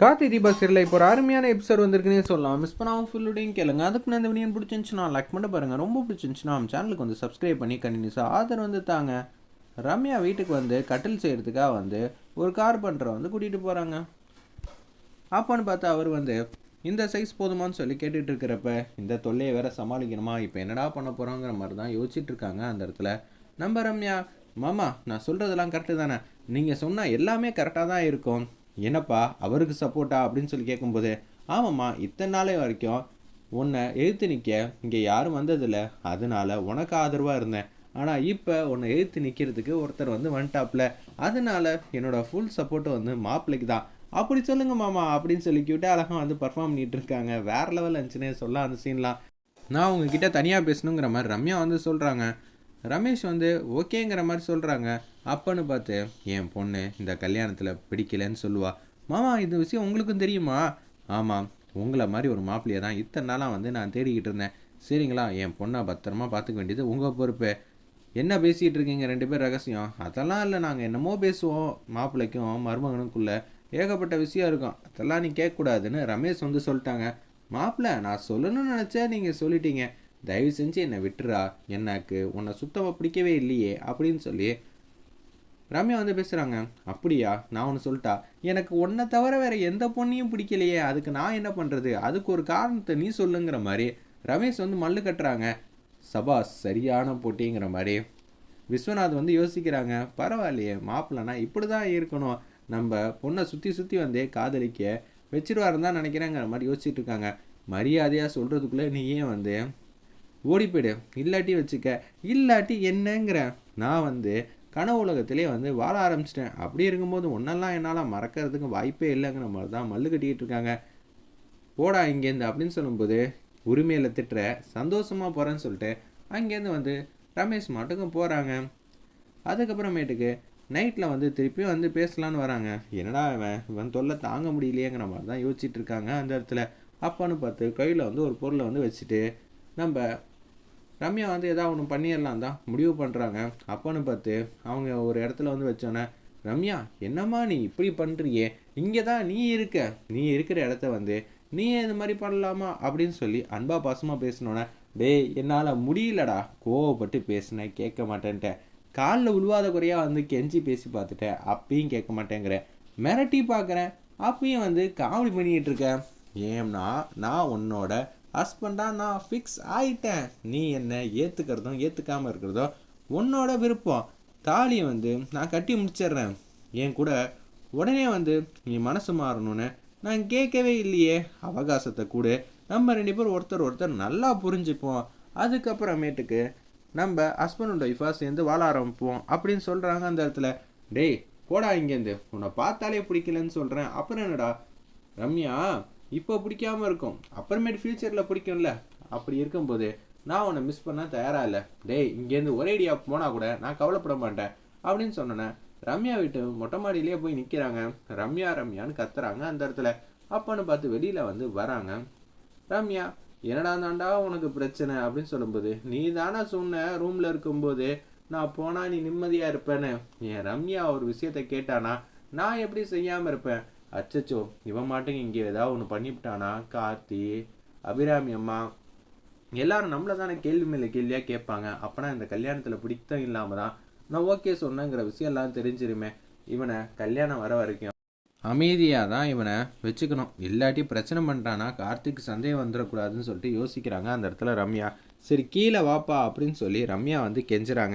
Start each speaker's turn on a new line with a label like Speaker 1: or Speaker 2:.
Speaker 1: Karthi Deepa serial இப்போ ஒரு அருமையான எபிசோட் வந்திருக்குன்னே சொல்லலாம். மிஸ் பண்ணாமல் ஃபுல்லுடையும் கேளுங்க. அதுக்கு நான் இந்த வீடியோ பிடிச்சிருந்துச்சுன்னா லைக் பண்ண பாருங்கள் ரொம்ப பிடிச்சிருந்துச்சுன்னா நம்ம சேனலுக்கு வந்து சப்ஸ்கிரைப் பண்ணி கண்டினியூஸாக ஆதரவு வந்து தாங்க. ரம்யா வீட்டுக்கு வந்து கட்டில் செய்கிறதுக்காக வந்து ஒரு கார் பண்ணுற வந்து கூட்டிகிட்டு போகிறாங்க அப்போன்னு பார்த்தா அவர் வந்து இந்த சைஸ் போதுமான்னு சொல்லி கேட்டுட்டு இருக்கிறப்ப இந்த தொல்லையை வேற சமாளிக்கணுமா? இப்போ என்னடா பண்ண போகிறோங்கிற மாதிரி தான் யோசிச்சுட்டு இருக்காங்க அந்த இடத்துல. நம்ம ரம்யா மாமா நான் சொல்கிறதெல்லாம் கரெக்டு தானே? நீங்கள் சொன்னால் எல்லாமே கரெக்டாக தான் இருக்கும். என்னப்பா அவருக்கு சப்போர்ட்டா அப்படின்னு சொல்லி கேட்கும்போது ஆமாம்மா இத்தனை நாளே வரைக்கும் உன்னை எழுத்து நிற்க இங்கே யாரும் வந்ததில்லை. அதனால உனக்கு ஆதரவாக இருந்தேன். ஆனால் இப்போ உன்னை எழுத்து நிற்கிறதுக்கு ஒருத்தர் வந்து வந்துட்டாப்ல. அதனால என்னோட ஃபுல் சப்போர்ட்டு வந்து மாப்பிள்ளைக்கு தான். அப்படி சொல்லுங்க மாமா அப்படின்னு சொல்லி கிட்ட அழகாக வந்து பர்ஃபார்ம் பண்ணிட்டு இருக்காங்க. வேற லெவல் இருந்துச்சுன்னே சொல்லலாம் அந்த சீன்லாம் நான் உங்ககிட்ட தனியாக பேசணுங்கிற மாதிரி ரம்யா வந்து சொல்கிறாங்க ரமேஷ் வந்து ஓகேங்கிற மாதிரி சொல்கிறாங்க அப்பன்னு பார்த்து என் பொண்ணு இந்த கல்யாணத்தில் பிடிக்கலன்னு சொல்லுவா. மாமா இந்த விஷயம் உங்களுக்கும் தெரியுமா? ஆமாம். உங்களை மாதிரி ஒரு மாப்பிள்ளையை தான் இத்தனை நாளாக வந்து நான் தேடிக்கிட்டு இருந்தேன். சரிங்களா? என் பொண்ணை பத்திரமா பார்த்துக்க வேண்டியது உங்கள் பொறுப்பு. என்ன பேசிகிட்டு இருக்கீங்க? ரெண்டு பேர் ரகசியம். அதெல்லாம் இல்லை. நாங்கள் என்னமோ பேசுவோம். மாப்பிள்ளைக்கும் மருமகனுக்குள்ளே ஏகப்பட்ட விஷயம் இருக்கும். அதெல்லாம் நீ கேட்கக்கூடாதுன்னு ரமேஷ் வந்து சொல்லிட்டாங்க. மாப்பிள்ளை நான் சொல்லணும்னு நினச்சேன். நீங்கள் சொல்லிட்டீங்க. தயவு செஞ்சு என்னை விட்டுறா. எனக்கு உன்னை சுத்தமாக பிடிக்கவே இல்லையே அப்படின்னு சொல்லி ரம்யா வந்து பேசுகிறாங்க அப்படியா? நான் ஒன்று சொல்லிட்டா எனக்கு உன்னை தவிர வேறு எந்த பொண்ணையும் பிடிக்கலையே. அதுக்கு நான் என்ன பண்ணுறது அதுக்கு ஒரு காரணத்தை நீ சொல்லுங்கிற மாதிரி ரமேஷ் வந்து மல்லு கட்டுறாங்க. சபாஸ் சரியான போட்டிங்கிற மாதிரி விஸ்வநாத் வந்து யோசிக்கிறாங்க. பரவாயில்லையே மாப்பிள்ளனா இப்படி தான் இருக்கணும். நம்ம பொண்ணை சுற்றி சுற்றி வந்தே காதலிக்க வச்சிருவாருன்னு தான் நினைக்கிறேங்கிற மாதிரி யோசிச்சுட்டு இருக்காங்க. மரியாதையாக சொல்கிறதுக்குள்ளே நீ ஏன் வந்து ஓடி போயிடு இல்லாட்டி வச்சுக்க. இல்லாட்டி என்னங்கிற. நான் வந்து கனவு உலகத்திலே வந்து வாழ ஆரம்பிச்சிட்டேன். அப்படி இருக்கும்போது ஒன்றெல்லாம் என்னால் மறக்கிறதுக்கு வாய்ப்பே இல்லைங்கிற மாதிரி தான் மல்லு கட்டிக்கிட்டு இருக்காங்க. போடா இங்கேருந்து அப்படின்னு சொல்லும்போது உரிமையில் திட்டுற சந்தோஷமாக போகிறேன்னு சொல்லிட்டு அங்கேருந்து வந்து ரமேஷ் மட்டுக்கும் போகிறாங்க அதுக்கப்புறமேட்டுக்கு நைட்டில் வந்து திருப்பியும் வந்து பேசலான்னு வராங்க. என்னடா இவன்? இவன் தொல்லை தாங்க முடியலையேங்கிற மாதிரி தான் யோசிச்சுட்டு இருக்காங்க அந்த இடத்துல. அப்பான்னு பார்த்து கையில் வந்து ஒரு பொருளை வந்து வச்சுட்டு நம்ம ரம்யா வந்து ஏதாவது ஒன்று பண்ணிடலாம் தான். முடிவு பண்ணுறாங்க அப்போன்னு பார்த்து அவங்க ஒரு இடத்துல வந்து வச்சோன்னே ரம்யா என்னம்மா நீ இப்படி பண்ணுறியே இங்கே தான் நீ இருக்க. நீ இருக்கிற இடத்த வந்து நீ இந்த மாதிரி பண்ணலாமா? அப்படின்னு சொல்லி அன்பா பாசமாக பேசினோன்னே டேய் என்னால் முடியலடா. கோவப்பட்டு பேசினேன். கேட்க மாட்டேன்ட்டேன். காலில் உழுவாத குறையாக வந்து கெஞ்சி பேசி பார்த்துட்டேன். அப்பயும் கேட்க மாட்டேங்கிறேன். மிரட்டி பார்க்குறேன். அப்பயும் வந்து காமெடி பண்ணிக்கிட்டு இருக்கேன். ஏம்னா நான் உன்னோட ஹஸ்பண்டாக நான் ஃபிக்ஸ் ஆயிட்டேன். நீ என்னை ஏற்றுக்கிறதும் ஏற்றுக்காமல் இருக்கிறதோ உன்னோட விருப்பம். தாலியை வந்து நான் கட்டி முடிச்சிடுறேன். என் கூட உடனே வந்து நீ மனசு மாறணும்னு நான் கேட்கவே இல்லையே. அவகாசத்தை கூட. நம்ம ரெண்டு பேரும் ஒருத்தர் ஒருத்தர் நல்லா புரிஞ்சுப்போம். அதுக்கப்புறமேட்டுக்கு நம்ம ஹஸ்பண்ட் அண்ட் ஒய்ஃபாக சேர்ந்து வாழ ஆரம்பிப்போம் அப்படின்னு சொல்கிறாங்க அந்த இடத்துல. டேய் போடா இங்கேருந்து உன்னை பார்த்தாலே பிடிக்கலன்னு சொல்கிறேன் அப்புறம் என்னடா? ரம்யா இப்போ பிடிக்காம இருக்கும். அப்புறமேட்டு ஃப்யூச்சரில் பிடிக்கும்ல. அப்படி இருக்கும்போது நான் உன்னை மிஸ் பண்ண தயாராக இல்லை. டேய் இங்கேருந்து ஒரே ஒரேடியாக போனால் கூட நான் கவலைப்பட மாட்டேன் அப்படின்னு சொன்னேன் ரம்யா வீட்டு மொட்டை மாடியிலேயே போய் நிற்கிறாங்க ரம்யா ரம்யான்னு கத்துறாங்க அந்த இடத்துல. அப்பான்னு பார்த்து வெளியில் வந்து வராங்க. ரம்யா என்னடா தாண்டா உனக்கு பிரச்சனை? அப்படின்னு சொல்லும்போது நீ தானே சொன்ன ரூமில் இருக்கும்போது நான் போனால் நீ நிம்மதியாக இருப்பேன்னு. என் ரம்யா ஒரு விஷயத்த கேட்டானா நான் எப்படி செய்யாமல் இருப்பேன்? அச்சச்சோ இவன் மாட்டுக்கு இங்கே ஏதாவது ஒன்று பண்ணிவிட்டானா? கார்த்தி அபிராமி அம்மா. எல்லாரும் நம்மளை தானே கேள்வி மேலே கேள்வியாக கேட்பாங்க. அப்போனா இந்த கல்யாணத்தில் பிடித்தம் இல்லாமல் தான் நான் ஓகே சொன்னேங்கிற விஷயம் எல்லாம் தெரிஞ்சிருமே. இவனை கல்யாணம் வர வரைக்கும் அமைதியாக தான் இவனை வச்சுக்கணும். இல்லாட்டி பிரச்சனை பண்ணுறானா கார்த்திக் சந்தேகம் வந்துடக்கூடாதுன்னு சொல்லிட்டு யோசிக்கிறாங்க அந்த இடத்துல ரம்யா. சரி கீழே வாப்பா அப்படின்னு சொல்லி ரம்யா வந்து கெஞ்சுறாங்க.